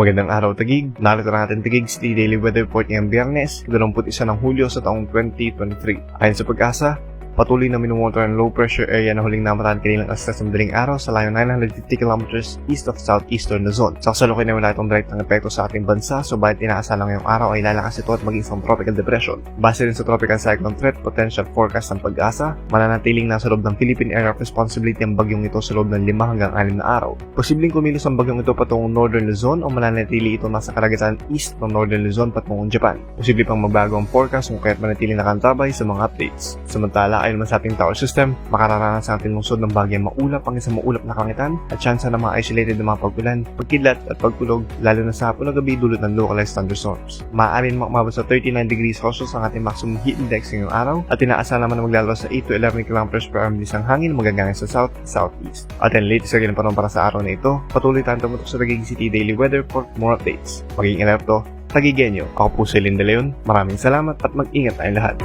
Magandang araw Tagig. Narito na natin Tagig City Daily Weather Report ngayong biyernes, 21 ng Hulyo sa taong 2023. Ayon sa pag-asa, patuloy na minumonitor ang low pressure area na huling namatahan kanilang astas sa madaling araw sa layo 950 kilometers east of southeastern Luzon. Sa kasalukuyan na itong direct ng epekto sa ating bansa, subalit inaasahan ngayong araw ay lalakas ito at maging isang tropical depression. Base rin sa tropical cyclone threat potential forecast ng pag-asa, mananatiling nasa loob ng Philippine Area of Responsibility ang bagyong ito sa loob ng 5 hanggang 6 na araw. Posibleng kumilos ang bagyong ito patungong Northern Luzon o mananatili ito nasa karagatan east ng Northern Luzon patungong Japan. Posible pang magbago ang forecast kung kaya't manatiling nakantabay sa mga updates. Samantala, ayon naman sa ating tower system, makararanas ang ating lungsod ng bagyang maulap ang isang maulap na kalangitan at tsansa ng mga isolated na mga pagkulan, pagkidlat at pagkulog lalo na sa hapon o gabi dulot ng localized thunderstorms. Maaari namang umabot sa 39 degrees Celsius ang ating maximum heat index ngayong araw at inaasahan naman na maglalaro sa 8 to 11 km per hour ang hangin magagangin sa south southeast. At ang latest na panahon para sa araw na ito, patuloy tayong tumutok sa Taguig City Daily Weather for more updates. Maging alerto, Tagigenyo. Ako po si Linda Leon. Maraming salamat at mag-ingat tayong lahat.